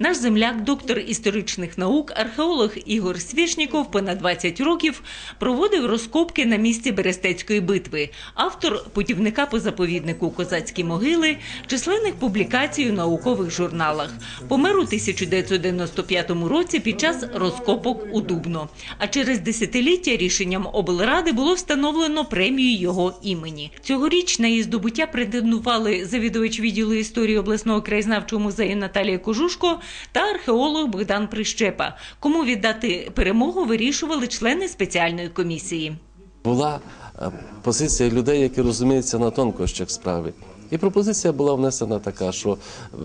Наш земляк, доктор історичних наук, археолог Ігор Свішніков понад 20 років проводив розкопки на місці Берестецької битви. Автор путівника по заповіднику Козацькі могили, численних публікацій у наукових журналах. Помер у 1995 році під час розкопок у Дубно. А через десятиліття рішенням облради було встановлено премію його імені. Цьогоріч на її здобуття претендували завідувач відділу історії обласного краєзнавчого музею Наталія Кожушко та археолог Богдан Прищепа. Кому віддати перемогу, вирішували члени спеціальної комісії. була е, позиція людей, які розуміються на тонкощах справи. І пропозиція була внесена така, що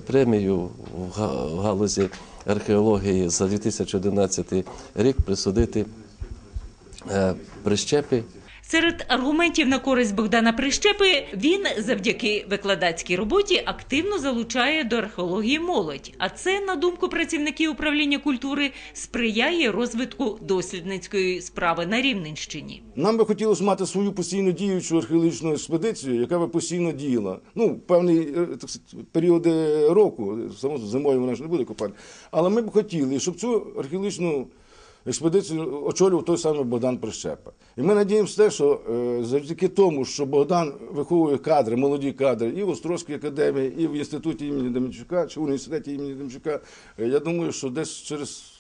премію в галузі археології за 2011 рік присудити е, прищепи Серед аргументів на користь Богдана Прищепи він завдяки викладацькій роботі активно залучає до археології молодь. А це, на думку працівників управління культури, сприяє розвитку дослідницької справи на Рівненщині. Нам би хотілося мати свою постійно діючу археологічну експедицію, яка би постійно діяла. Ну, певні е, так сказати, періоди року, само зимою вона ж не буде копати. Але ми б хотіли, щоб цю археологічну експедицію очолював той самий Богдан Прищепа. І ми надіємося що е, завдяки тому, що Богдан виховує кадри, молоді кадри і в Острозькій академії, і в інституті імені Демчука, чи в університеті імені Демчука, е, я думаю, що десь через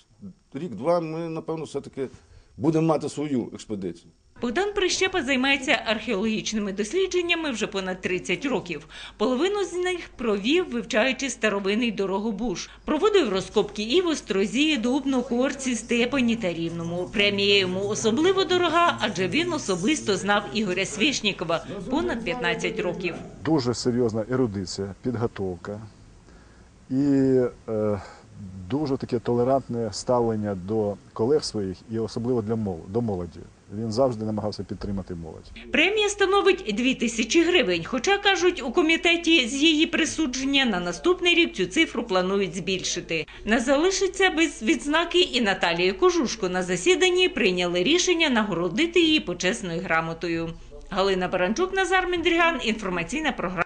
рік-два ми, напевно, все-таки будемо мати свою експедицію. Богдан Прищепа займається археологічними дослідженнями вже понад 30 років. Половину з них провів, вивчаючи старовинний дорогобуш. Проводив розкопки і в Острозі, Дубно, Корці, Степані та Рівному. Премія йому особливо дорога, адже він особисто знав Ігоря Свішнікова понад 15 років. дуже серйозна ерудиція, підготовка і е, дуже таке толерантне ставлення до колег своїх і особливо для мол- до молоді. Він завжди намагався підтримати молодь. Премія становить 2 тисячі гривень. Хоча кажуть, у комітеті з її присудження на наступний рік цю цифру планують збільшити. Не залишиться без відзнаки і Наталія Кожушко. На засіданні прийняли рішення нагородити її почесною грамотою. Галина Баранчук, Назар Мендріган. Інформаційна програма.